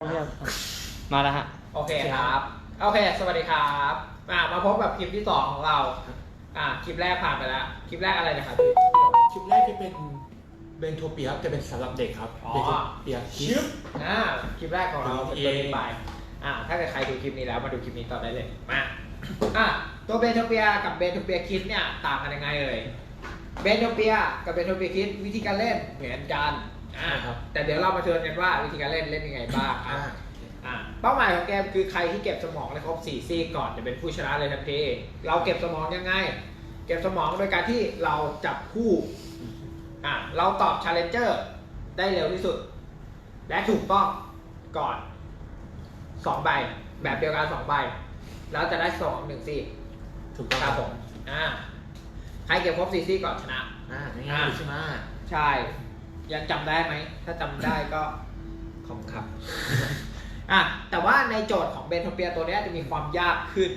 เรียบมาแล้วฮะ โอเคครับ โอเค สวัสดีครับอ่ามาพบกับคลิปที่สองของเรา อ่า คลิปแรกผ่านไปแล้ว คลิปแรกอะไรนะครับพี่ คลิปแรกจะเป็นเบนโทเปียครับจะเป็นสำหรับเด็กครับอ๋อ เบนโทเปียคิชึดบอ่า คลิปแรกของเราเป็นโอเคตัวนี้ไปอ่า ถ้าเกิดใครดูคลิปนี้แล้วมาดูคลิปนี้ต่อได้เลย มา อ่า ตัวเบนโทเปียกับเบนโทเปียคิดเนี่ยต่างกันยังไงเอ่ย เบนโทเปียกับเบนโทเปียคิดวิธีการเล่นเหมือนกัน อ่าแต่เดี๋ยวเรามาเชิญกันว่าวิธีการเล่นเล่นยังไงบ้างครัอ่าบอ่าเป้าหมายของเกมคือใครที่เก็บสมองได้ครบ4ซีกก่อนจะเป็นผู้ชนะเลยทันทีเราเก็บสมองยังไง เก็บสมองโดยการที่เราจับคู่อ่าเราตอบ challenger ได้เร็วที่สุด และถูกต้องก่อน2ใบ แบบเดียวกัน2ใบ แล้วจะได้สองหนึ่งซีกถูกต้องครับผมอ่าใครเก็บครบ4ซีกก่อนชนะ อ่าง่ายๆใช่ไหมใช่ ยังจำได้ไหม ถ้าจำได้ก็ขอบคุณครับอะแต่ว่าในโจทย์ของเบนโทเปียตัวเนี้ยจะมีความยากขึ้น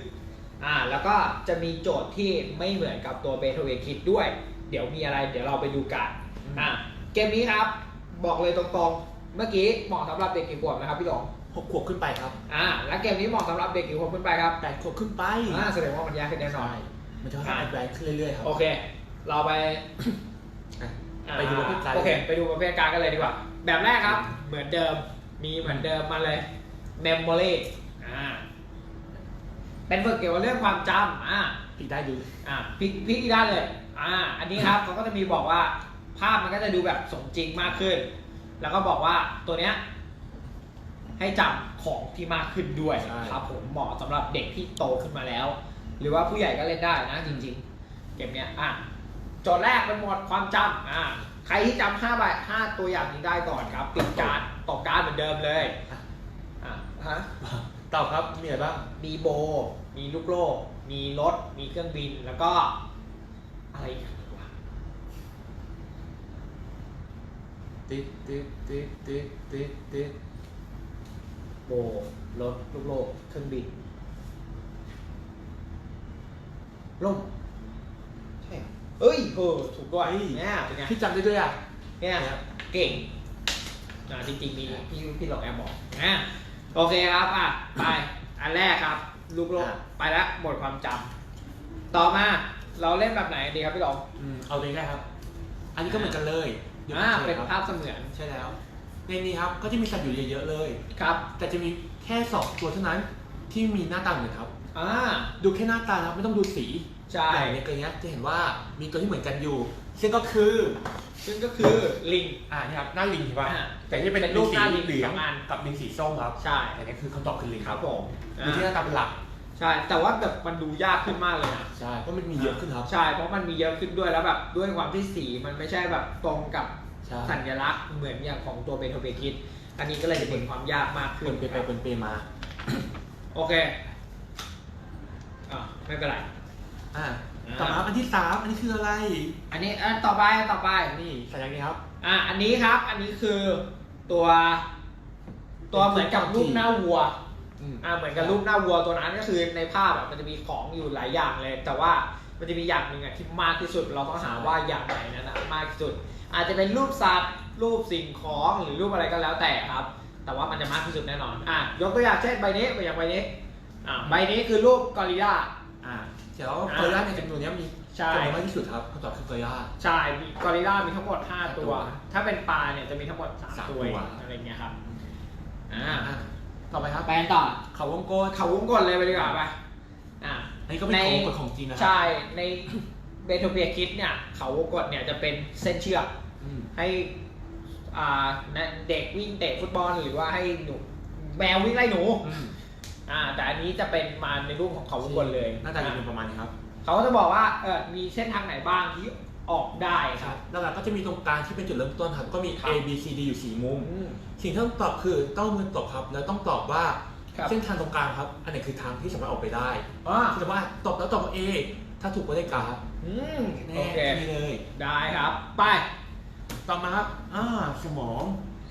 อ่าแล้วก็จะมีโจทย์ที่ไม่เหมือนกับตัวเบนโทเปียคิดด้วย เดี๋ยวมีอะไรเดี๋ยวเราไปดูกันอะเกมนี้ครับ บอกเลยตรงๆ เมื่อกี้เหมาะสำหรับเด็กกี่ขวบนะครับพี่หลงหกขวบขึ้นไปครับอ่าและเกมนี้เหมาะสำหรับเด็กกี่ขวบขึ้นไปครับแปดขวบขึ้นไปอ่าแสดงว่ามันยากขึ้นแน่นอนใช่มันจะค่อยๆแอดแวนซ์ขึ้นเรื่อยๆครับโอเค เราไปอะอ่า ไปดูประเภทการโอเค ไปดูประเภทการกันเลยดีกว่า แบบแรกครับ เหมือนเดิม มีเหมือนเดิมมาเลย memory อ่า เป็นฝึกเกี่ยวกับเรื่องความจำอ่าอีกได้ดูอ่าพลิกพลิกอีกด้านเลย อ่า อันนี้ครับเขาก็จะมีบอกว่า ภาพมันก็จะดูแบบสมจริงมากขึ้น แล้วก็บอกว่าตัวเนี้ยให้จำของที่มากขึ้นด้วยใช่ครับผมเหมาะสำหรับเด็กที่โตขึ้นมาแล้ว หรือว่าผู้ใหญ่ก็เล่นได้นะจริง ๆ เกมเนี้ยอะ โจทย์แรกเป็นหมวดความจำอ่าใครที่จำห้าใบห้าตัวอย่างนี้ได้ก่อนครับปิดการดตบการดเหมือนเดิมเลยอะฮะตอบครับมีอะไรบ้างมีโบ มีลูกโลก มีรถ มีเครื่องบินแล้วก็ อะไรอีกวะติดติดติดติดติดติดโบรถลูกโลก เครื่องบินล่มใช่ เหรอเอ้ยเออถูกด้วยเนี่ยเป็นไงพี่จำได้ด้วยอะ เนี่ยเก่งอ่าจริงๆมีพี่พี่หลอกแอบบอกนะโอเคครับอะไปอันแรกครับ ลูกโลกอะไปแล้วหมดความจำต่อมาเราเล่นแบบไหนดีครับพี่หลงอืมเอาเลยได้ครับ อันนี้ก็เหมือนกันเลยดี๋ยวอ่าผมเป็นชิญภาครับพเสมือนใช่แล้ว ในนี้ครับก็จะมีสัตว์อยู่เยอะๆเลย ครับแต่จะมีแค่สองตัวเท่านั้นที่มีหน้าตาเหมือนครับ อ่าดูแค่หน้าตานะครับไม่ต้องดูสี ใช่ อย่างในเกมนี้จะเห็นว่ามีตัวที่เหมือนกันอยู่ ซึ่งก็คือซึ่งก็คือลิง อ่านี่ครับหน้าลิงใช่ป่ะอ่าแต่ที่เป็นเป็นรูปหน้าลิงเหลืองสองอัน กับลิงสีส้มครับใช่แต่นี่คือคำตอบคือลิงครับผมดูที่หอ่าน้าตาเป็นหลักใช่ แต่ว่าแบบมันดูยากขึ้นมากเลยนะ ใช่เพราะมันมีเยอะขึ้นครับ ใช่ เพราะมันมีเยอะขึ้นด้วยแล้วแบบด้วยความที่สีมันไม่ใช่แบบตรงกับใช่ สัญลักษณ์เหมือนอย่างของตัวเบโทเบคิด อันนี้ก็เลยจะเป็นความยากมากขึ้เปินนไปไปเปินไปมา โอเคอ่าไม่เป็นไร อ่าอ่าต่อมาอันที่สามอันนี้คืออะไรอันนี้อันต่อไปอันต่อไปนี่สัญลักษณ์นี้ครับ อ่าอันนี้ครับ อันนี้คือตัว ตัวเหมือนกับรูปหน้าวัวอืมอ่าเหมือนกับรูปหน้าวัวตัวนั้นก็คือในภาพอะมันจะมีของอยู่หลายอย่างเลย แต่ว่ามันจะมีอย่างหนึ่งอะที่มากที่สุดเราต้องหาว่าอย่างไหนนั้นอะมากที่สุด อาจจะเป็นรูปสัตว์รูปสิ่งของหรือรูปอะไรก็แล้วแต่ครับ แต่ว่ามันจะมากที่สุดแน่นอนอะยกตัวอย่างเช่นใบนี้ใบอย่างใบนี้อ่าใบนี้คือรูปกอริลลาอ่า เดี๋ยวเกอริลลาในจำนวนนี้มีใช่ จำนวนมากที่สุดครับคำตอบคือกอริลลา ใช่มีกอริลลามีทั้งหมด 5 ตัวตัวถ้าเป็นปลาเนี่ยจะมีทั้งหมดสาม3ตัว ตัว อะไรเงี้ยครับ อ่าอ่าต่อไปครับแปลนต่อ เขาวงกลเขาวงกลเลยไปดีกว่าไปอ่า อันนี้ก็เป็นของวงกลของจริงนะครัใช่ ในเบโทเปียคิดเนี่ยเขาวงกลเนี่ยจะเป็นเส้นเชือก อืม ให้อ่าเด็กวิ่งเตะฟุตบอลหรือว่าให้หนูแมววิ่งไล่หนู อืม อ่าแต่อันนี้จะเป็นมาในรูปของเขาวงกลเลยหน้าตาจะเป็นประมาณนี้ครับเขาก็จะบอกว่าเออมีเส้นทางไหนบ้างที่ออกได้ครับแล้วเราก็จะมีตรงกลางที่เป็นจุดเริ่มต้นครับ ก็มีครับ A B C D อยู่สี่มุมอืมสิ่งที่ต้องตอบคือต้องเอามือตบครับ แล้วต้องตอบว่าครับเส้นทางตรงกลางครับ อันไหนคือทางที่สามารถออกไปได้อ่าคือว่าตบแล้วตอบว่า A ถ้าถูกก็ได้กราฟอืมแน่โอเคนี่เลย ได้ครับ ไป ต่อมาครับอ่าสมอง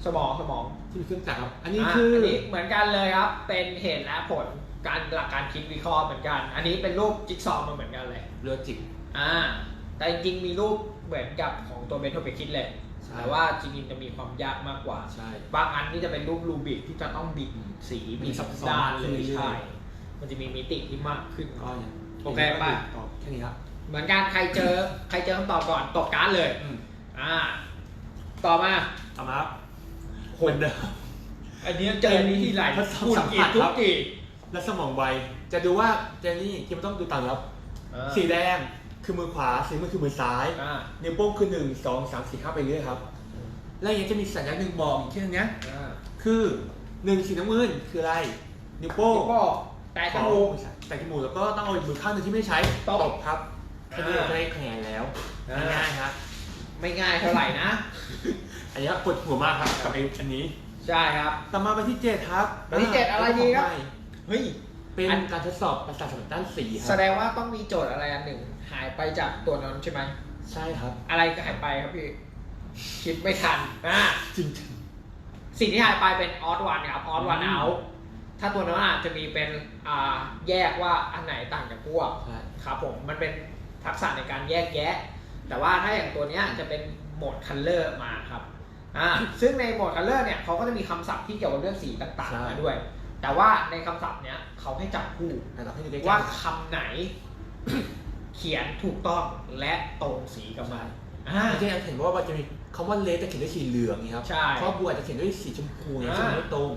สมองสมอง ที่มีเครื่องจักรครับอันนี้ะคืออัอันนี้เหมือนกันเลยครับ เป็นเหตุและผลการหลักการคิดวิเคราะห์เหมือนกัน อันนี้เป็นรูปจิ๊กซอว์มาเหมือนกันเลยเรือจิกอ่า แต่จริงๆมีรูปเหมือนกับของตัวเบโทเปคิดเลย ใช่ แต่ว่าจริงๆจะมีความยากมากกว่า ใช่ บางอันนี่จะเป็นรูปรูบิกที่จะต้องบิดสีมีมีซัสับบซ้อนด้านขึ้เลนยเรื่อยๆ ใช่ มันจะมีมิติที่มากขึ้น ก็ยังโอเคไปต่อแค่นี้ครับเหมือนกันใครเจอใครเจอคำตอบก่อนตกการ์ดเลย อืมอ่า ต่อมา ต่อมาครับ เหมือนเดิม อันนี้เจออันนี้ที่ไหลทดสอบพูดสัมอีผักสทุครักบทีและสมองไว จะดูว่าเจนนี่ที่มันต้องดูตามครับสีแดงคือมือขวาสีมือคือมือซ้าย อ่านิ้วโป้งคือหนึ่งสองสามสี่ห้าไปเรื่อยครับ แล้วอย่างนี้จะมีสัญลักษณ์หนึ่งบอกอีกที่นึงเนี้ย อ่าคือหนึ่งสีน้ำเงินคืออะไร นิ้วโป้งแล้วก็แต่จมูก แต่จมูกแล้วก็ต้องเอาอีกมือข้างหนึงที่ไม่ใช้ตบครับแค่นี้อ่าก็ได้คะแนนแล้วอ่า ง่ายๆครับ ไม่ง่ายเท่าไหร่นะ อันนี้ปวดหัวมากครับกับไอ้อันนี้ใช่ครับ ต่อมาไปที่เจ็ดครับไปที่เจ็ดอะไรดีครับ เฮ้ย เป็นอัน การทดสอบประสาทสัมผัสด้านสีคแสรับ ดงว่าต้องมีโจทย์อะไรอันหนึ่ง หายไปจากตัวนั้นใช่ไหม ใช่ครับ อะไรก็หายไปครับพี่ คิดไม่ทันอ่าจริงสิ่งที่หายไปเป็นออสวันครับออสวันอืม เอาถ้าตัวนั้นอาจจะมีเป็นอ่าแยกว่าอันไหนต่างจากพวก ใช่ครับผมมันเป็นทักษะในการแยกแยะ แต่ว่าถ้าอย่างตัวเนี้ยจะเป็นโหมดคัลเลอร์มาครับ อ่าซึ่งในโหมดคัลเลอร์เนี่ยเขาก็จะมีคำศัพท์ที่เกี่ยวกับเรื่องสีต่างๆมาด้วย แต่ว่าในคำศัพท์เนี้ยเขาให้จับคู่แต่เราให้ดูใกล้ๆว่าคำไหน เขียนถูกต้องและตรงสีกับมันอ่าไม่ใช่เห็นว่ามันจะมีคำว่าเลสจะเขียนด้วยสีเหลืองนี่ครับใช่ครอบบัวจะเขียนด้วยสีชมพูเนี่ยอ่าซึ่งมันไม่ตรง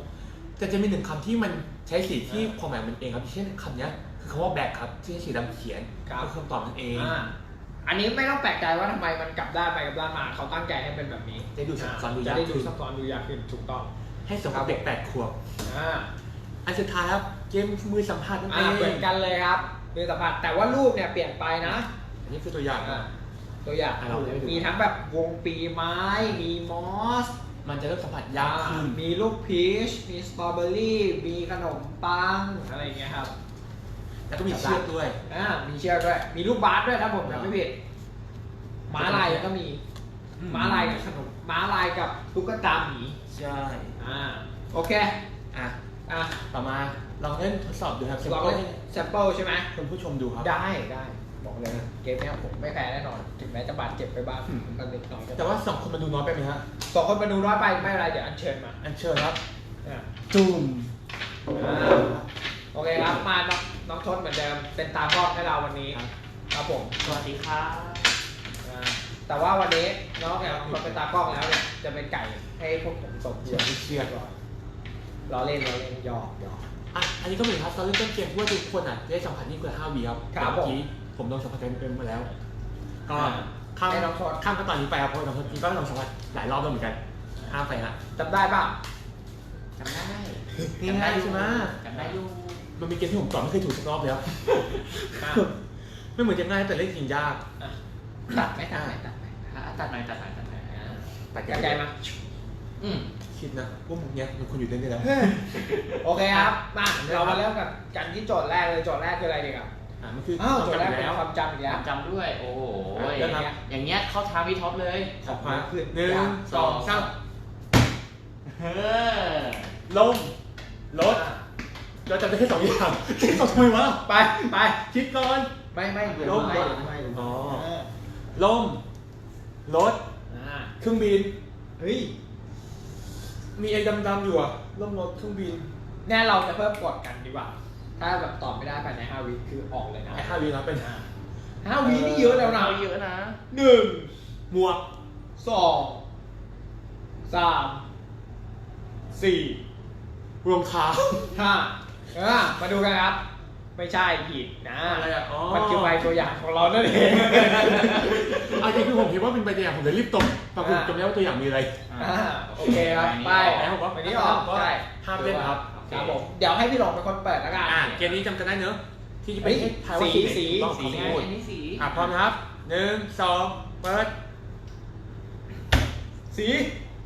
แต่จะมีหนึ่งคำที่มันใช้สีที่ความหมายมันเองครับเช่นคำเนี้ยคือคำว่าแบกครับที่ใช้สีดำเขียนครับก็คือคำตอบนั่นเอง อ่า อันนี้ไม่ต้องแปลกใจว่าทำไมมันกลับด้านไปกลับด้านมาเขาตั้งใจให้เป็นแบบนี้ได้ดูซับซ้อนดูจะยากได้ดูขึ้นซับซ้อนดูยากขึ้นถูกต้องให้สมกับเด็กแปดขวบอ่าอันสุดท้ายครับเกมมือสัมผัสนั่นเออ่างเหมือนกันเลยครับมือสัมผัสแต่ว่ารูปเนี่ยเปลี่ยนไปนะ อันนี้คือตัวอย่างอ่านะ ตัวอย่างอะเราได้ดู มีทั้งแบบวงปีไม้ มีมอสมันจะเริ่มสัมผัสยากขึ้น มีลูกพีช มีสตรอเบอรี่ มีขนมปัง อะไรอย่างเงี้ยครับ แล้วก็มีเชือกด้วย อ่ามีเชือกด้วย มีลูกบาสด้วยนะผมจำไม่ผิดม้าลายก็มีอืม ม้าลายกับขนมม้าลายกับตุ๊กตาหมีใช่ อ่าโอเคอะ อะต่อมาลองเล่นทดสอบดูครับลองเล่นแซมเปิลใช่ไหมคุณผู้ชมดูครับ ได้ได้บอกเลยเกมเนี้ยผมไม่แพ้แน่นอน ถึงแม้จะบาดเจ็บไปบ้างอืม ก็เล็กน้อยก็แต่ว่าสองคนมาดูน้อยไปไหมฮะ สองคนมาดูน้อยไปไม่เป็นไรเดี๋ยวอัญเชิญมาอันเชิญครับ อ่าจูม อ่าโอเคครับมา น้องน้องชดเหมือนเดิมเป็นตากล้องให้เราวันนี้ครับ ครับผมสวัสดีครับอ่าแต่ว่าวันนี้น้องเนี่ยพอเป็นตากล้องแล้วเนี่ยจะเป็นไก่ให้พวกผมตกเชือกเชือกก่อนล้อเล่นล้อเล่นหยอกหยอก อะอันนี้ก็เหมือนครับตอนเริ่มต้นเกมที่ว่าทุกคนอะได้สัมผัสนี่เกิน5วีครับครับแต่เมื่อกี้ผมลองสัมผัสเป็นมาแล้ว ก็อ่าข้ามให้น้องชดข้ามขั้นตอนนี้ไปครับเพราะน้องคนนี้ก็ลองสัมผัสหลายรอบแล้วเหมือนกันข้ามไปฮะจำได้ป่ะจำได้ง่ายๆใช่ไหมจำได้อยู่ มันมีเกมที่ผมตอบไม่เคยถูกสักรอบเลยครับอะไม่เหมือนจะง่ายแต่เล่นจริงยาก อะตัดไหมตัดไหมตัดไหมอะตัดหน่อยตัดหน่อยตัดหน่อยอะแต่กระจายมาอืม คิดนะว่ามึงเนี้ยมันควรอยู่เล่นได้แล้วโอเคครับ มา เรามาเริ่มกับกันที่โจทย์แรกเลย โจทย์แรกคืออะไรดีครับอะมันคืออ้าวโจต้ทงย์แรกจำเป็นแล้วความจำอีกแล้ว จำด้วย โอ้โหอะอเริ่ย่ามงครับ เงี้ยอย่างเงี้ยเข้าทางพี่ท็อปเลยออกมาขึ้นหนึ่งสองสามเออลงรถ เราจำได้แค่สองอย่างคิดต่อทำไมวะไปไปคิดก่อน ไม่ไม่เดี๋ยวลงไม่ก่อนไม่อ๋อเออลม รถ อ่าเครื่องบิน เฮ้ย มีไอ้ดำๆอยู่อะลมรถเครื่องบิน แน่เราจะเพิ่มกฎกันดีกว่า ถ้าแบบตอบไม่ได้ภายใน5วิคือออกเลยนะไอ้ห้าวีนะเป็นห้าวินี่เยอะแล้วนะเอาเยอะนะหนึ่งหมวกสองสามสี่รวมเท้าห้า เออมาดูกันครับ ไม่ใช่ผิดนะอะไรอะอ๋อ มันคือใบตัวอย่างของเรานั่นเองอันนี้คือผมคิดว่าเป็นใบตัวอย่างผมเลยรีบตบปรากฏจำได้ว่าตัวอย่างมีอะไร อ่าโอเคครับไปแล้วผมก็วันนี้ออกใช่ห้ามเล่นครับครับผมเดี๋ยวให้พี่หลงเป็นคนเปิดแล้วกัน อ่าเกมนี้จำกันได้เนอะที่จะเป็เฮ้นยให้ทายว่าสีสีไหนสีถูกต้องสี ขอไงพูดอันนี้สีอะพร้อมนะครับหนึ่งสองเปิดสี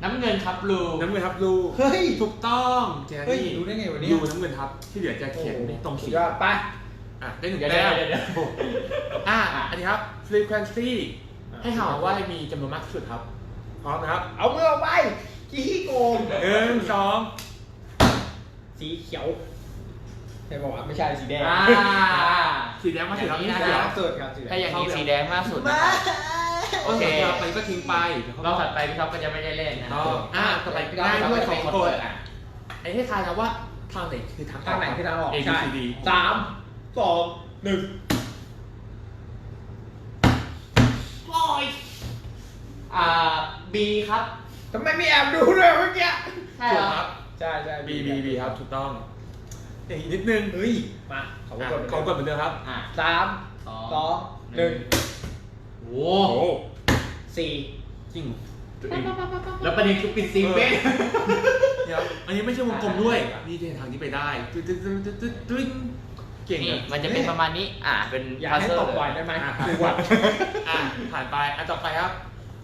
น้ำเงินครับบลูน้ำเงินครับรูเฮ้ย ถูกต้องเจเฮ้ยนี่รู้ได้ไงวะเนี่ยรูน้ำเงินครับที่เหลือจะเขียนไม่ตรงสุสีดยอดไป อะได้หนึ่งเดี๋ยวแต้มเดี๋ยวเดี๋ยว อะอันนี้ครับ frequency ให้หาว่ามีจำนวนมากที่สุดครับ พร้อมนะครับเอามือออกไปขี้โกงหนึ่งสองสีเขียวใช่บอกว่าไม่ใช่สีแดงอ่า สีแดงมาสีอย่างนี้นี้นะนะสีคแดรังบสุดครับสีแดงถ้าอย่างนี้สีแดงมากสุดนะมาครับ โอเคสำหรับมันก็ทิ้งไปเดี๋ยวเขารอบถัดไปพี่ท็อปก็จะไม่ได้เล่นนะอ๋ออะต่อไปพี่ท็อปง่ายด้วยจะสเป็อนงคนกฎเปิดอะไอ้ให้ทายนะว่าทางไหนคือทางทางไหนคือทางออก A B ใช่ C D สามสองหนึ่งโอ้ยอ่า B ครับทำไมไม่แอบดูด้วยเมื่อกี้ใช่เหรอครับใช่ใช่ B B B ครับถูกต้องเดี๋ยวอีกนิดนึงเฮ้ยมาเขาอะกดเขากดเหมือนเดิมครับอะสามสองสองหนึ่ง โอ้โอ้สี่จริงตัวเองแล้วประเด็นคือปิดซีเป้เดี๋ยวอันนี้ไม่ใช่วงกลมด้วย นี่เดินทางนี้ไปได้ตึ๊ดตึ๊ดตึ๊ดตึ๊ดตึ๊ดตึ๊ดเก่งนี่อะมันจะเป็นประมาณนี้ อ่า เป็นอยากพัซให้เซิลตบบ่อยได้ไหมอะดูวัดอะผ่านไปอันต่อไปครับ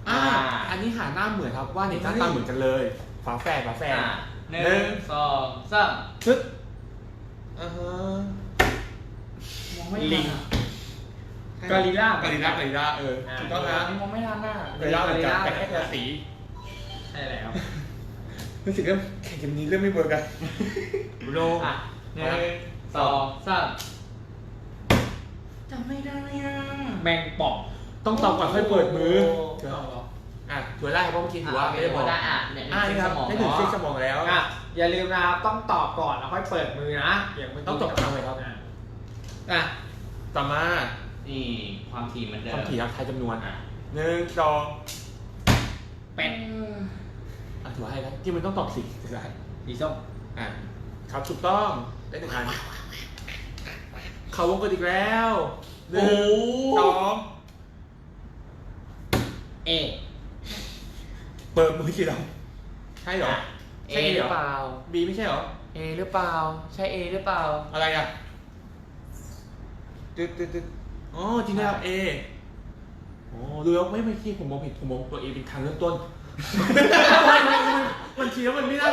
อ่าอ่า อันนี้หาหน้าเหมือนครับ ว่าเนี่ยหน้าตาเหมือนกันเลย ฝาแฝดฝาแฝดอ่าหนึ่งสองสามชึดอ่าฮะมองไม่ลิทันงอะ กอริลลากอริลลากอริลลาเอออ่าถูกต้องนะอันนี้มองไม่ทันน่ะกอริลลาเหมือนกันแต่แค่คนละสีใช่แล้วรู้สึกเริ่มแข่งกันนี้เริ่มไม่เวิร์กกันโรอะหนึ่งสองสามจำไม่ได้อะแมงป่องต้องตอบก่อนค่อยเปิดมือโอ้อะถือได้ครับเพราะเมื่อกี้ถือว่าไม่ได้บอกได้อะเนี่ยอ่านี่ครับสมองได้ถึงซีกสมองแล้วอะอย่าลืมนะครับต้องตอบก่อนแล้วค่อยเปิดมือนะอย่างเมื่อกี้ต้องตอบคำเลยครับอะอะต่อมา นี่ความถี่เหมือนเดิคมวามถี่ครับทายจำนวนอะหนึ่งสองเป็ดอะถือว่าให้แล้วที่มันต้องตอบสี่ถือได้สีส้มอะครับถูกต้องได้หนึ่งอันเขาวงกดอีกแล้วหนึ่งสองเอ เปิดมือกี่ดอกใช่เหรอเอใช่หรือเปล่าบีไม่ใช่เหรอ เอหรือเปล่า ใช่ A หรือเปล่า อะไรอะตึ๊ดตึ๊ดตึ๊ด อ๋อจริงแล้วเออ๋อดูแล้วไม่ไม่คิดผมมองผิดผมมองตัวเอเป็นทางเริ่มต้น มันทีแล้วมันไม่ได้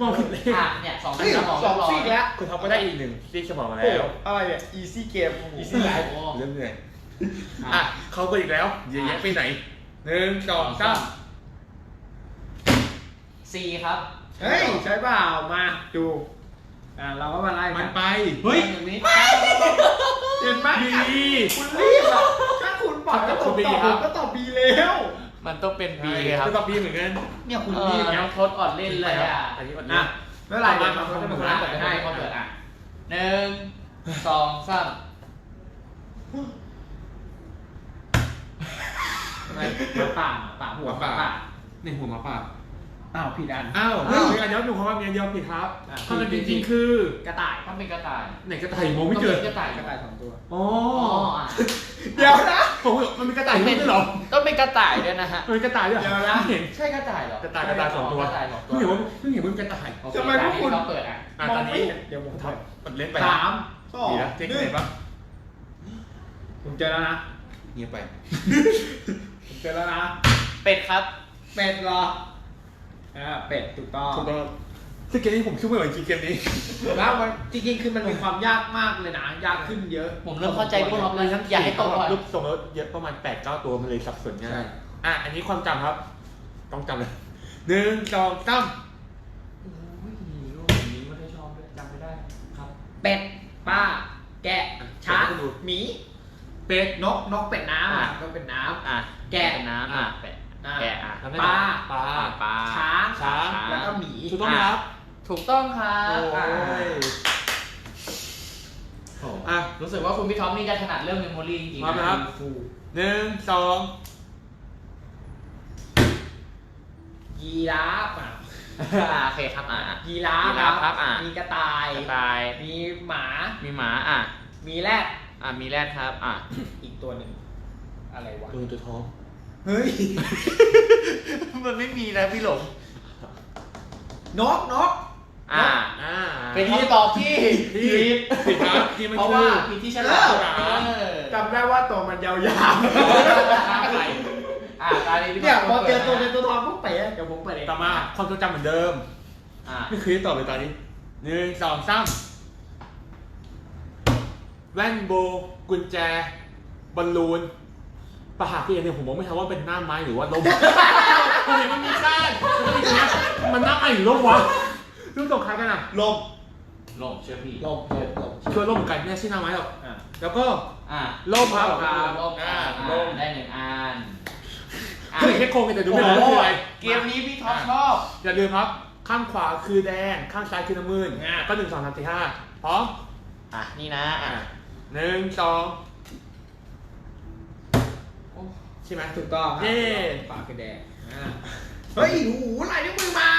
มองผิดเลยอะเนี่ยสองเฮ้ยสองซีกแล้วคุณท็อปก็ได้อีกหนึ่งซีกสมองโอ้แล้ว อะไรเนี่ย easy game อี easy ซี่ไล life ฟ์เริ่มเหนื่อยอะเขาก็อีกแล้วเยอะแยะไปไหนหนึ่งสองสามสี่ครับ เฮ้ย ใช่เปล่ามาดู อ่าเราก็มาไล่มันนไป เฮ้ยอย่างนี้เห็นไหมดีคุณรีบอะถ้าคุณบอกก็ตอบคุณบีตอบครัผบมก็ตอบบีแล้วมันต้องเป็น B ใช่ครับก็ตอบบีเหมือนกันเนี่ยคุณเอรีอบไงน้องทศอ่อนเล่นเลยอะอันนี้อันอะนี้ไม่เป็นไรต่อเดี๋ยวมาเราก็จะคมารับเปิดให้ให้เขาเปิดอะหนึ่งสองสามทำไมหมาป่าหมาป่าหัวหมาป่าในหัวหมาป่า อ้าวผิดอัน อ้าวเฮ้ยมีอันย้อนหนูเขาว่ามีอันเดียวผิดครับอะ คำนั้นผิจดจริริงงๆๆคือกระต่ายต้องเป็นกระต่ายไหนกระต่ายมองไม่เจอ ต้งป็นกระต่ายกระต่ายสองตัว อ๋ออ๋ออะเดี๋ยวนะผมว่ามันมีกระต่ายด้วยเหรอต้องเป็นกระต่ายด้วยนะฮะ มันมีกระต่ายด้วยหรอเดี๋ยวนะ เห็น ใช่กระต่ายเหรอกระต่ายกระต่ายสองตัว กระต่ายสองตัวเพิ่งเห็นว่าเพิ่งเห็นว่ามันกระต่ายโอเคทำไมพวกคุณเขาเปิดอะอะมอตองนไม่นี้เห็นเดี๋ยวผมท็อปกดเล่นไปสามสองดีนะเจ๊งหนึ่ไหนงปะผมเจอแล้วนะ เงียบไปผมเจอแล้วนะ เป็ดครับ เป็ดเหรอ อ่าเป็ดถูกต้องถูกต้องซึ่งเกมนี้ผมคิดว่าเหมือนจริงเกมนี้แล้วมันจริงๆคือมันมีความยากมากเลยนะยากขึ้นเยอะ ผมเริ่มเข้าใจพวกเราแล้วอยากให้ตกก่อนรูปทรงแล้วเยอะประมาณ8ปดเก้าตัวมันเลยสับสนง่าใช่ยอะอันนี้ความจำครับ ต้องจำเลยหนึ่งสองสามโอ้ยรูปแบบนี้ไม่ค่อยชอบด้วยจำไม่ได้ครับเป็ดป้า แกะช้างหมี เป็ดนกนกเป็ดน้ำอะอะนกเป็ดน้อะแกะเป็นน้ำอะแปะำอะ แกะอะปลาปลาอะปลาช้างช้างแล้วก็หมีถูกต้องครับ ถูกต้องครับโอ้อะยโอ้อะรู้สึกว่าคุณพี่ท็อปนี่จะถนัดเรื่องเมมโมรี่จริงๆพร้อมนะครับฟูหนึ่งสองยีราฟอะอะโอเคครับอะอะยีราฟยีราฟครับอะมีกระต่ายกระต่าย มีหมา มีหมาอะ มีแรดอะมีแรดครับ อะ อีกตัวหนึ่งอะไรวะตัวเงินตัวทอง เฮ้ย มันไม่มีนะพี่หลง นกนกอะอ่าเป็นคำตอบที่ที่ผิดครับที่มันเพราะคืว่าอผิดที่ฉลาดเออเออจำได้ว่าตัวมันยาวอะไรอะตาๆนี้พี่เนี่ยพอท็ปเจอตัวปิเป็ดนตัวทองปุ๊บเป๋เดี๋ยวผมเปิดเองต่อมาความทรงจำเหมือนเดิมอะไม่เคยตอบเลยตอนนี้หนึ่งสองสามแว่นโบ กุญแจ บอลลูน ประหารที่เองเนี่ยผมมองไม่ทันว่าเป็นหน้าไม้หรือว่าลมผมเห็นมันมีก้านแล้วก็มีตรงเนี้ยมันหน้าไม้หรือลมวะรูปตรงคล้ายกันอะลมลมเชื่อพี่ลมลมลมช่วยร่มเหมือนกันไม่ใช่หน้าไม้หรอกอะแล้วก็อะร่มครับลมอ่าอ่าร่มได้หนึ่งอันอะเคยแค่โครงกันแต่ดูไม่รู้ว่าคืออะไรเกมนี้พี่ท็อปชอบอย่าลืมครับ ข้างขวาคือแดง ข้างซ้ายคือน้ำมืนก็หนึ่งสองสามสี่ห้าพร้อมอะนี่นะอะอะหนึ่งสองโอ้ ใช่ไหมถูกต้องครับเย้ปากคือแดงอ่าเฮ้ยโอ้โหลายนิ้วมือมา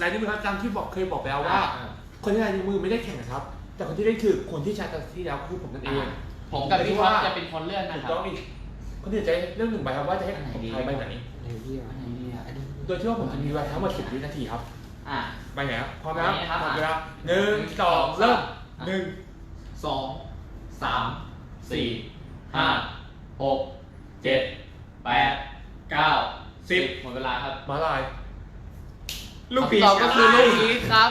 ลายนิ้วมือครับจำที่บอกเคยบอกไปแล้วว่า อ่าคนที่ลายนิ้วมือไม่ได้แข่งนะครับ แต่คนที่ได้คือคนที่ใช้ตอนที่แล้วคือผมนั่นเองผมกับพี่ท็อปจะเป็นคนเลื่อนนะถูกครับ ต้องอีกคนที่จะเรื่องหนึ่งใบครับว่าจะให้อันไหนผมดีทายใบไหนอันไหนดีอะอันนี้โดยที่ว่าผมจะมีเวลาทั้งหมดสิบวินาทีครับอะ ใบไหนครับพร้อมนะครับใบนี้นะครับหมดเวลาหนึ่งสองเริ่มหนึ่งสองสามสี่ห้าหก เจ็ดแปดเก้าสิบหมดเวลาครับ มาลาย ลูกผีคำตอบก็คือลูกพีชครับ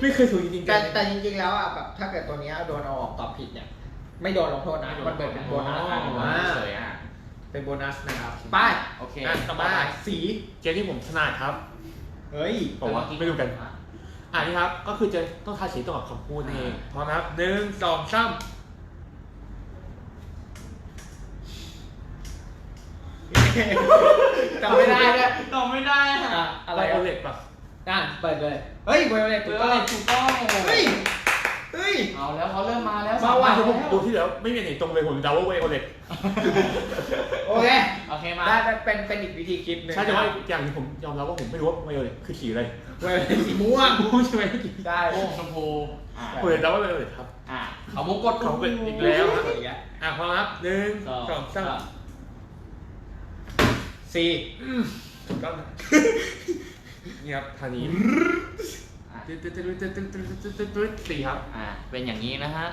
ไม่เคยถูกจริงๆแต่แต่จริงๆแล้วอะแบบถ้าเกิดตัวเนี้ยโดนเอาออกตอบผิดเนี่ย ไม่โดนลงโทษนะ มันเป็นเป็นโบนัสอ๋ออ่าเฉยๆอะเป็นโบนัสนะครับไปโอเคอะต่อมาสีเกมที่ผมถนัดครับ เฮ้ยบอกว่าไม่รู้กันอ่านี่ครับ ก็คือจะต้องทายสีตรงกับคำพูดนี่เองพร้อมนะครับหนึ่งสองสาม จำไม่ได้ด้วยตอบไม่ได้อะอะอะไรโออะเล็กป่ะอะเปิดเลย เฮ้ยเวลเลตถูถูกกต้ต้อองงถูกต้องเฮ้ย เฮ้ย เอาแล้วเขาเริ่มมาแล้วมาว่ะคือผมดูที่แล้วไม่มีอันไหนตรงเลยผมเดาว่าเวโอเล็กโอเค โอเคมาได้เป็นเป็นอีกวิธีคิดหนึ่งใช่แต่ว่าอย่างหนึ่งผมยอมรับว่าผมไม่รู้ว่าเวโอเล็กคือสีอะไรเวลเลตสีม่วงรู้ใช่ไหมเมื่อกี้ได้โอ้ชมพูอะผมเห็นแล้วว่าเวโอเล็กครับ อะเขามุกกดเขาเป็นอีกแล้วฮะอีกแล้วอะพร้อมนะครับหนึ่งสองสองสาม สี่อืมถูกต้องนะนี่ครับทางนี้อะตึ๊ดตึ๊ดตึ๊ดตึ๊ดตึ๊ดตึ๊ดตึ๊ดตึ๊ดสี่ครับ อะเป็นอย่างนี้นะฮะ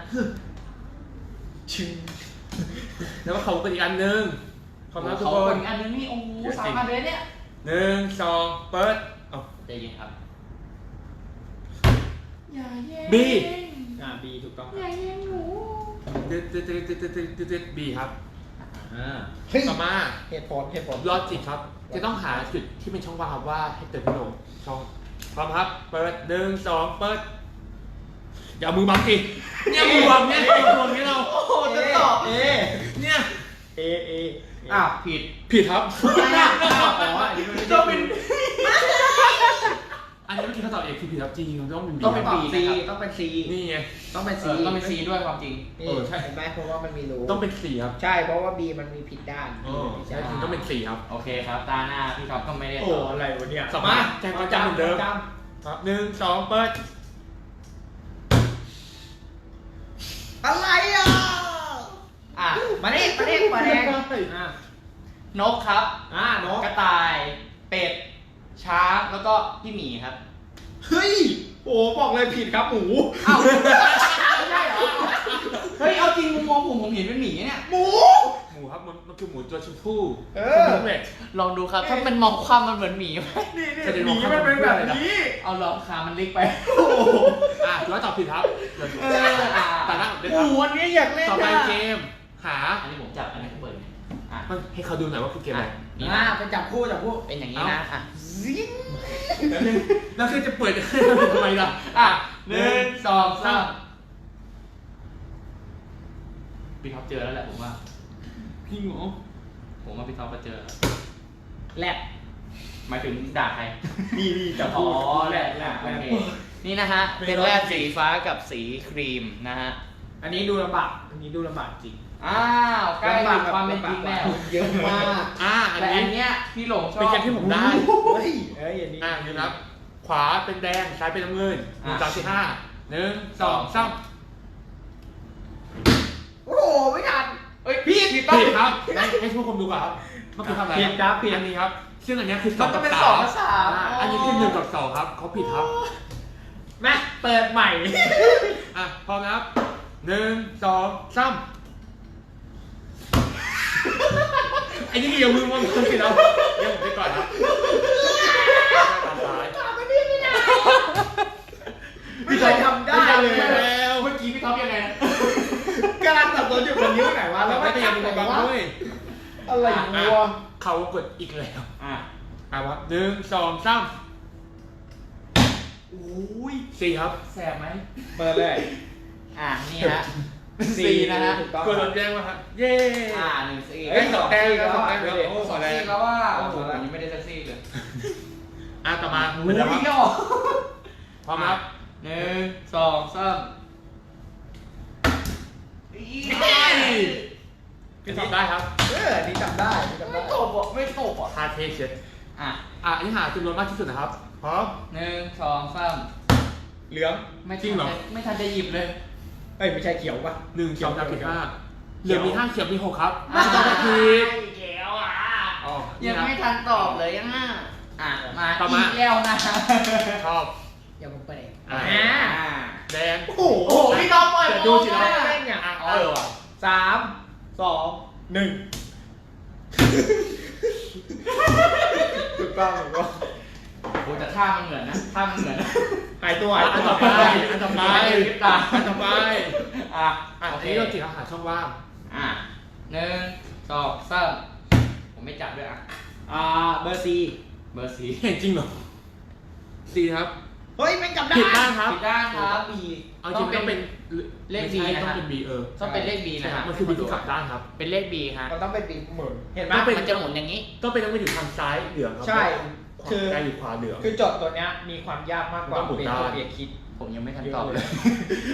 ชิงแล้วก็เขาเป็นอีกอันหนึ่งพร้อมนะทุกเขาคเป็นนอันนึงนี่โอ้โหเดี๋ยวสาสิมอันเลยเนี่ยหนึ่งสองเปิดเอา ใจเย็นครับบี อ่าบีถูกต้องอย่าแย่งหนูตึ๊ดตึ๊ดตึ๊ดตึ๊ดตึ๊ดตึ๊ดตึ๊ดตึ๊ดบีครับ อ่าเฮ้ย ต่อมาเหตุผลเหตุผลลอจิกครับ จะต้องหาจุดที่เป็นช่องว่างครับว่าให้เติมพัดลมช่องพร้อมครับเปิดหนึ่งสองเปิด อย่าเอามือบังสิเนี่ยมือบังเนี่ยมือบังเนี่ยเราโอ้โหจะตอบเอ เนี่ยเอ เอ อ้าวผิดผิดครับ อ๋ออันนี้มันไม่ต้ได้องเป็น อันนี้เมื่อกี้เขาตอบเอกคือผิดครับจริงๆต้องเป็นต้องเป็นครับ B ซีต้องเป็น C นี่ไง ต้องเป็นเอ C อต้องเป็นซีด้วยความจริง นี่เออใช่ เห็นไหมเพราะว่ามันมีรูต้องเป็นสี่ครับใช่เพราะว่า B มันมีผิดด้านอ๋อผิดใช่ด้านจริงต้องเป็นสี่ครับ โอเคครับ ตาหน้าพี่ท็อปก็ไม่ได้โอ้ตอบอะไรวะเนี่ยต่อมาแจ้งความจำเหมือนเดิมจครับหนึ่งสองเปิดำอะไรอะอะ มานี่มานี่มาแดงอะนกครับ อ่านกกระต่าย เป็ด ช้างแล้วก็พี่หมีครับ เฮ้ย โอ้บอกเลยผิดครับหมูอ้าวไม่ใช่เหรอ เฮ้ย เอาจริงมุมมองผมผมเห็นเป็นหมีเนี่ย หมู หมูครับมันมันคือหมูตัวชมพู่เอชอมพูเม็ดลองดูครับ ถ้ามันมองความมันเหมือนหมีไหมนี่นี่จะได้หบอมีกมันเป็นแบบคำพูดอะไรนะนี้เอาลองขามันเล็กไปอะถือว่าตอบผิดครับเดี๋ยวเอออะแต่ละเดี๋ยวหครับมูวันนี้อยากเล่นต่อไปอะเกม หา อันนี้ผมจับอันนี้ก็เปิดอะมันให้เขาดูหน่อยว่าคือเกมอะไรนี่อ่านะไปจับคู่จับคู่เป็นอย่างนี้นะอะ ซิงแล้วนึงแล้วคือจะเปิดทำไมล่ะ อะหนึ่งสองสามพี่ท็อปเจอแล้วแหละผมว่า พี่หมูผมว่าพี่ท็อปก็เจอแล้วแลบหมายถึงด่าใคร นี่นี่จับอ๋อคู่แหละแหละโอเคนี่นะฮะ เป็นแรกสีฟ้ากับสีครีมนะฮะ อันนี้ดูลำบาก อันนี้ดูลำบากจริง อ้าวใกล้ถึงความเป็นจริงแล้วเยอะมากอะอันแต่นี้อันเนี้ยพี่หลงชอบ เป็นเกมที่ผมได้เฮ้ยเอ้ยอันนี้อะนี่ครับ ขวาเป็นแดงซ้ายเป็นน้ำเงินหนึ่งอะสามสี่ห้าหนึ่งสองสามโอ้โหไม่ทัน เอ้ยพี่ผิดต้องผิดครับให้ให้ทุกคนดูก่อนครับเมื่อกี้ทำอะไรผิดครับผิด อันนี้ครับซึ่งอันเนี้ยคือสมัอนงก็กับเป็นสาสองมกับสามอะอันนี้คือหนึ่งกับสองครับเขาผิดครับ มาเปิดใหม่ อะพร้อมนะครับหนึ่งสองสาม ไอ้นี่เกี่ยวมือมันผิดแล้วเดี๋ยวผมไปก่อนครับตามซ้ายไม่เคยทำได้เลยมาแล้วเมื่อกี้พี่ท็อปยังไงนะกำลังสับสนอยู่กับนิ้วไหนวะแล้แล้ววไม่ไม่ได้ทำยังไหนมือบังวะด้วยอะไรอะวะเขากดอีกแล้วอะอะครับหนึ่งสองสามอุ้ยสี่ครับแสบไหมเปิดเลย อะนี่ฮะ สี่นะฮะ ถูกต้องกดโดนแจ้งมาครับเย้ อ่าหนึ่งสี่เฮ้ยสองแต้มซี่แล้แล้ววสองแต้อะมดูแล้วดิโอ้สองแรซี่งแล้วว่าเอาโอ้โหละยังไม่ได้สักซี่เลยอะต่อมาอุ้เหมือนเดิมครับยอะพร้อมครับหนึ่งสองสามพี่ตอบได้ครับเอออันนี่จำได้อันนี่จำได้ไม่ตบอะไม่ตบอะคาเทเช็ดอะอะอันนี้หาจำนวนมากที่สุดนะครับ พร้อม หนึ่งสองสามเหลืองไม่จริงเหรอทันจะไม่ทันจะหยิบเลยเอ้ยไม่ใช่เขียวปะหนึ่งสองสามสี่ห้าเหเขีลืยอวมีห้าเขียวมีหกครับอะตอบผิดเขียวอะอ๋อยังไม่ทันตอบเลยยังอะอะมาต่อมาอีกแล้วนะชอบอย่าผมเปิดเองอะอ่าแดงโอ้โหโอ้โหพี่น้องปล่อยแต่ดูสิโมนะงอะเล่นไงอะเออว่ะสามสองหนึ่งถูกต้องถูกต้องโอ้แต่ท่ามันเหมือนนะท่ามันเหมือนนะ หายตัวอัหายนตัวต่อไปอันต่อไปไม่ได้ลิปอันต่อไปอะอะโออันเคนี้เราจิกอาหารช่องว่างอะหนึ่งสองสามผมไม่จับด้วยอะอ่าเบอร์ซีเบอร์สี่จริงเหรอสี่ครับเฮ้ยไม่งจำได้ผิดด้านครับผิดด้านครับบีเอาจริงต้องเป็นเลขไม่ใช่ B นะต้องเป็น B เออต้องเป็นเลข B ใช่นะครัฮะบมันคือ B ที่กลับด้านครับ เป็นเลข B ฮะมันต้องเป็นบีเหมุนเห็นไหมมันจะหมุนอย่างนี้ ต้องเป็นต้องไปอยู่ทางซ้ายเหลืองครับใช่ คือ ได้อยู่ขวาเหลือง คือโจทย์ตัวเนี้ยมีความยากมากกว่าต้องหมุนเป็นได้ตัวเบียร์คิด ผมยังไม่ทันตอบเลย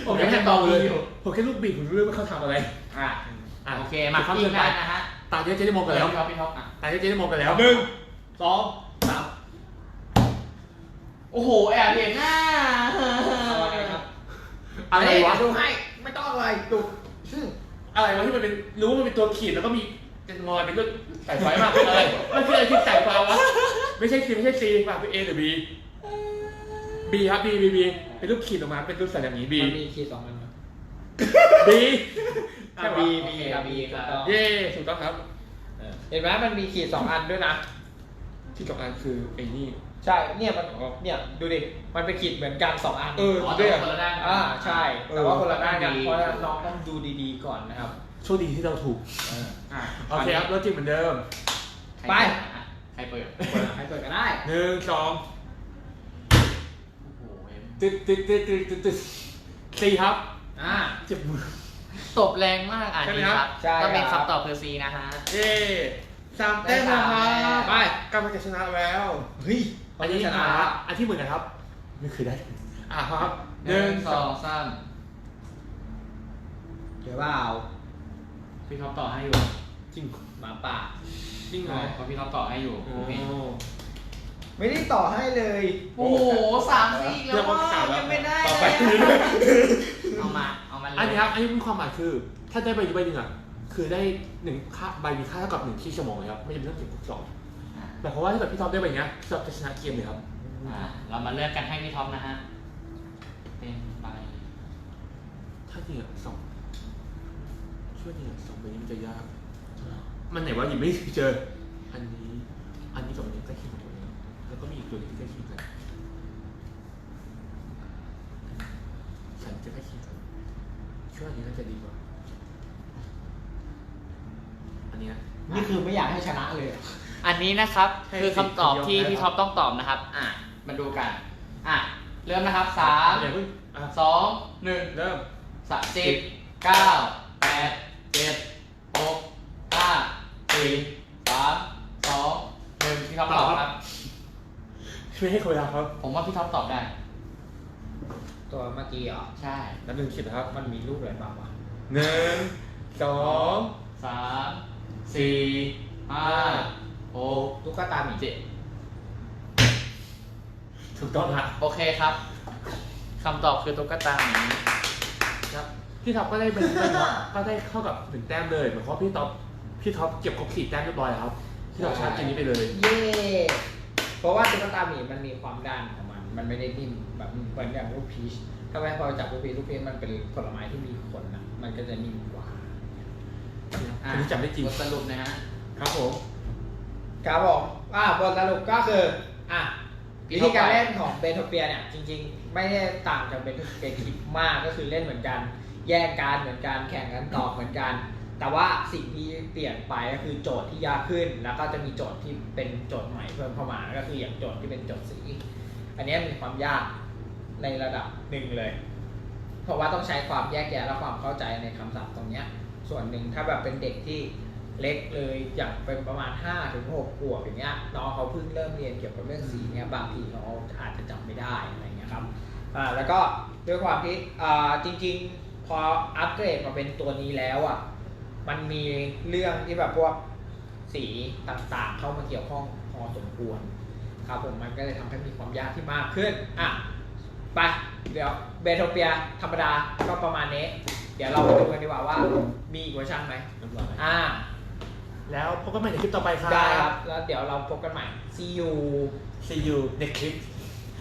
ผมยังไม่ทันตอบเลยผมแค่ลูกบีบผมรู้เลยว่าเขาทำอะไร อะอะโอเค มาครับอีกด้านนะฮะตาเนี้จะได้มองกันแล้ว พี่ท็อปพี่ท็อปอะตาเนี้จะได้มองกันแล้วหนึ่งสองสามโอ้โหแอบเห็นหน้าเอาอะไรครับอะไรวะ ดูให้ ไม่ต้องอะไรดูซึ่งอะไรวะที่มันเป็นรู้ว่ามันเป็นตัวขีดแล้วก็มีเป็นงอยเป็นเรื่องสายไฟมากเป็นอะไรมันคืออะไรที่สายไฟวะ ไม่ใช่ซีไม่ใช่ซีป่ะเป็น A หรือ B B ครับ B B B เป็นรูปขีดออกมาเป็นรูปสัญลักษณ์อย่างนี้ B มันมีคีย์สองอันนะ B อะ B B ครับ B ถูกต้องเย่ถูกต้องครับเออเห็นไหมมันมีขีดสองอันด้วยนะ ที่สองอันคือไอ้นี่ ใช่ เนี่ยมันเนี่ยดูดิ มันเป็นขีดเหมือนกันสองอัน เอออ๋อแต่ว่าคนละด้านอ่าใช่ แต่ว่าคนละด้านกันดีเพราะฉะนั้นน้องต้องดูดีๆก่อนนะครับ โชคดีที่เราถูก อะโอเคครับแล้วจริงเหมือนเดิม ไป ใครเปิดใครเปิดก็ได้หนึ่งสองโอ้โหเอ็มตึ๊ดตึ๊ดตึ๊ดตึ๊ดตึ๊ดตึ๊ดสี่ครับ อ่าเจ็บมือ ตบแรงมากอะใช่ไหมดีครับครับใช่ก็เป็นครับ คำตอบคือ C นะฮะ เย่สามแต้มแล้วคได้รัสามบไปกำลังจะชนะแล้วเฮ้ยอันนี้ชนะอะอันที่เหมือนกันครับ ไม่เคยได้ อะครับหนึ่งสองสามเดี๋ยวเปล่าพี่ท็อปต่อให้อยู่จริงหมาป่า จริงเหรอเพราะพี่ท็อปต่อให้อยู่โอ้โอเคไม่ได้ต่อให้เลย โอ้โหสามซีอีกเรีแล้ยวกว่าว่าเก่าแล้วยังไม่ได้ต่อไป เอามา เอามาเลยอันนี้ครับอันนี้มีความหมายคือ ถ้าได้ใบนี้ใบหนึ่งอะ คือได้หนึ่งค่าใบมีค่าเท่ากับหนึ่งที่ชั่วโมงเลยครับ ไม่จำเป็นต้องเก็บทุกสองอะหมายความว่าถ้าเกิดพี่ท็อปได้ใบเนี้ยพี่ท็อปจะชนะเกมเลยครับ อะเรามาเลือกกันให้พี่ท็อปนะฮะ เป็นใบถ้าเนี่ยสองช่วยเนี่ยสองใบนี้มันจะยาก มันไหนว่าหยิบไม่เจอ อันนี้ อันนี้กับอันนี้ใกล้เคียงกันหมดเลยแล้วก็มีอีกตัวหนึงที่ใกล้เคียงกันฉันจะใกล้เคียงกันช่วยอันนี้น่าจะดีกว่า อันเนี้ย นี่คือไม่อยากให้ชนะเลยเหรออันนี้นะครับใช่คือคำตอบที่สิบเดียวพี่ท็อปต้องตอบนะครับ อะมาดูกัน อะ เริ่มนะครับสามอย่าเพิ่งอะสองหนึ่งเริ่ม สามสิบเก้าแปดเจ็ดหกห้า สี่สามสองหนึ่งพี่ท็อปตอบครับ ไม่ให้คนเวลาครับผมว่าพี่ท็อปตอบได้ ตัวเมื่อกี้เหรอใช่นับหนึ่งคิดนะครับมันมีรูปอะไรบ้างวะหนึ่งสองสามสี่ห้าหกตุ๊กตาหมีเจ็ดถูกต้องฮะโอเคครับคำตอบคือตุ๊กตาหมี ครับพี่ท็อปก็ได้เป็นพี่ท็อปก็ได้เข้ากับหนึ่งแต้มเลยเหมือนเพราะพี่ท็อป พี่ท็อปเก็บครบสี่แต้มเรียบร้อยแล้วครับพี่ท็อปชนะเกมนี้ไปเลย เย่เพราะว่าตุ๊กตาหมีมันมีความด้านของมัน มันไม่ได้นิ่มแบบเหมือนอย่างลูกพีชถ้าไม่พอจับลูกพีชลูกพีชมันเป็นผลไม้ที่มีขนนะมันก็จะนิ่มกว่าอันนี้จำได้จริง บทสรุปนะฮะ ครับผม ครับผมอ่าบทสรุปก็คือ อะพี่วิท็ธีอปการไปเล่นของเบโทเปียเนี่ย จริง ๆ ไม่ได้ต่างจากเบโทเปียคิดมากก็คือเล่นเหมือนกัน แยกการเหมือนกันแข่งกันตอบเหมือนกัน แต่ว่าสิ่งที่เปลี่ยนไปก็คือโจทย์ที่ยากขึ้น แล้วก็จะมีโจทย์ที่เป็นโจทย์ใหม่เพิ่มเข้ามาก็คืออย่างโจทย์ที่เป็นโจทย์สี อันนี้มีความยากในระดับหนึ่งเลย เพราะว่าต้องใช้ความแยกแยะและความเข้าใจในคำศัพท์ตรงนี้ส่วนหนึ่งถ้าแบบเป็นเด็กที่เล็กเลยอย่างเป็นประมาณ5ถึง6ขวบอย่างเงี้ยน้องเขาเพิ่งเริ่มเรียนเกี่ยวกับเรื่องสีเนี้ยบางทีเขาอาจจะจำไม่ได้อะไรเงี้ยครับอ่าแล้วก็ด้วยความที่อ่าจริง ๆ พออัปเกรดมาเป็นตัวนี้แล้วอะ มันมีเรื่องที่แบบพวกสีต่างๆ เข้ามาเกี่ยวข้องพอสมควร ครับผมมันก็เลยทำให้มีความยากที่มากขึ้น อะ ไป เดี๋ยวเบโทเปียธรรมดาก็ประมาณนี้ เดี๋ยวเราไปดูกันดีกว่าว่ามีอีกเวอร์ชันไหมเรียบร้อยอ่า แล้วพบกันใหม่ในคลิปต่อไปครับได้ครับ แล้วเดี๋ยวเราพบกันใหม่ see you see you next clip